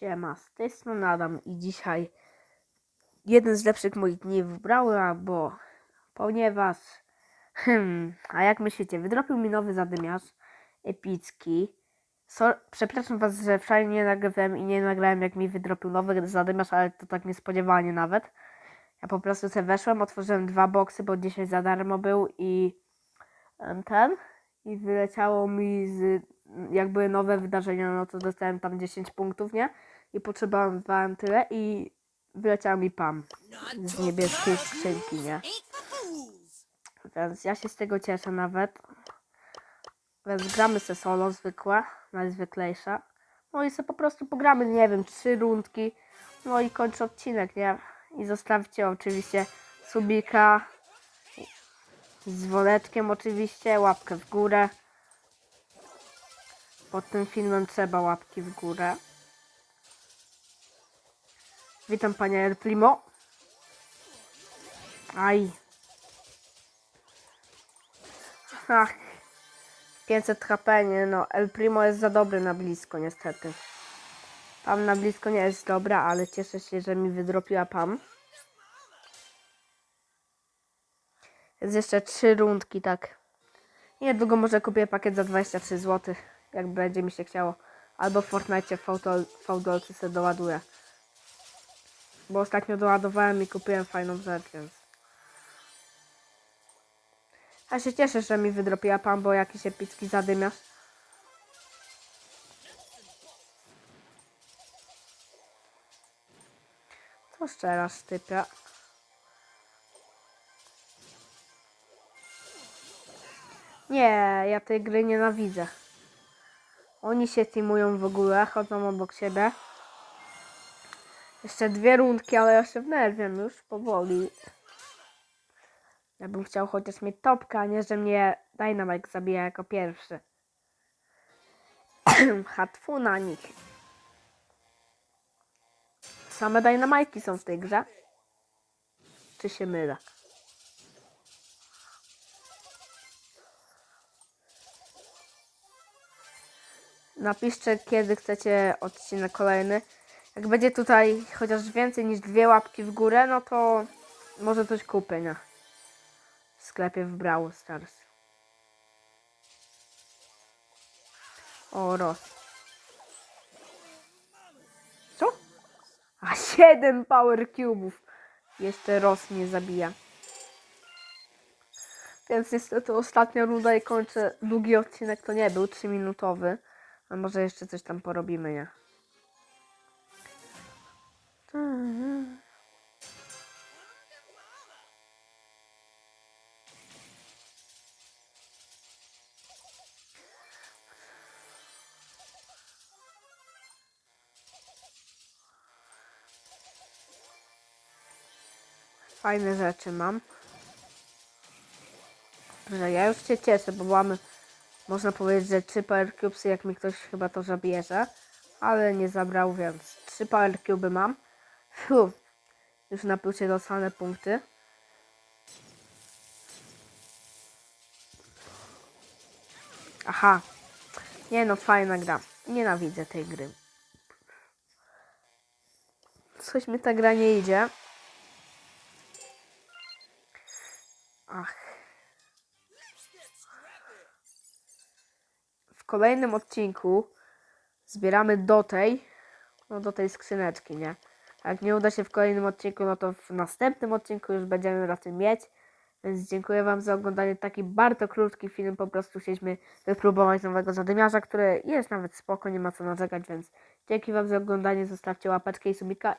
Siema, z tej strony Adam i dzisiaj jeden z lepszych moich dni wybrałem, bo ponieważ hmm, a jak myślicie, wydropił mi nowy zadymiarz epicki. So, przepraszam was, że wczoraj nie nagrywałem i nie nagrałem jak mi wydropił nowy zadymiarz, ale to tak niespodziewanie nawet. Ja po prostu sobie weszłem, otworzyłem dwa boksy, bo dzisiaj za darmo był i ten i wyleciało mi z jakby nowe wydarzenia, no to dostałem tam 10 punktów, nie? I potrzebowałem tyle i wyleciał mi Pam z niebieskiej skrzynki, nie? Więc ja się z tego cieszę nawet. Więc gramy se solo zwykłe, najzwyklejsze. No i sobie po prostu pogramy, nie wiem, trzy rundki. No i kończę odcinek, nie? I zostawcie oczywiście subika z dzwoneczkiem oczywiście, łapkę w górę. Pod tym filmem trzeba łapki w górę. Witam panie El Primo. Aj. Ach. 500 HP, nie no. El Primo jest za dobry na blisko niestety. Pam na blisko nie jest dobra, ale cieszę się, że mi wydropiła Pam. Jest jeszcze trzy rundki, tak. I niedługo może kupię pakiet za 23 zł, jak będzie mi się chciało. Albo w Fortnite w Faudolcy sobie doładuję. Bo ostatnio doładowałem i kupiłem fajną rzecz, więc... Ja się cieszę, że mi wydropiła pan, bo jakiś epicki zadymiarz. To szczerasz, typia. Nie, ja tej gry nienawidzę. Oni się teamują w ogóle, chodzą obok siebie. Jeszcze dwie rundki, ale ja się wnerwiam już powoli. Ja bym chciał chociaż mieć topkę, a nie, że mnie Dynamite zabija jako pierwszy. Hatfu na nich. Same Dynamajki są w tej grze? Czy się mylę? Napiszcie, kiedy chcecie odcinek kolejny. Jak będzie tutaj chociaż więcej niż dwie łapki w górę, no to może coś kupię? W sklepie w Brawl Stars. O, Ros. Co? A, 7 Power Cube'ów. Jeszcze Ros mnie zabija. Więc niestety ostatnia runda i kończę. Długi odcinek to nie był, 3-minutowy. A może jeszcze coś tam porobimy, nie? Fajne rzeczy mam. Że ja już się cieszę, bo mamy, można powiedzieć, że trzy Power Cubesy, jak mi ktoś chyba to zabierze. Ale nie zabrał, więc trzy Power Cube mam. Fuh. Już na plusie dostanę punkty. Aha. Nie no, fajna gra. Nienawidzę tej gry. Coś mi ta gra nie idzie. Ach. W kolejnym odcinku zbieramy do tej, no do tej skrzyneczki, nie? Jak nie uda się w kolejnym odcinku, no to w następnym odcinku już będziemy tym mieć. Więc dziękuję Wam za oglądanie. Taki bardzo krótki film. Po prostu chcieliśmy wypróbować nowego zadymiarza, który jest nawet spoko, nie ma co narzekać, więc dzięki Wam za oglądanie. Zostawcie łapeczkę i subika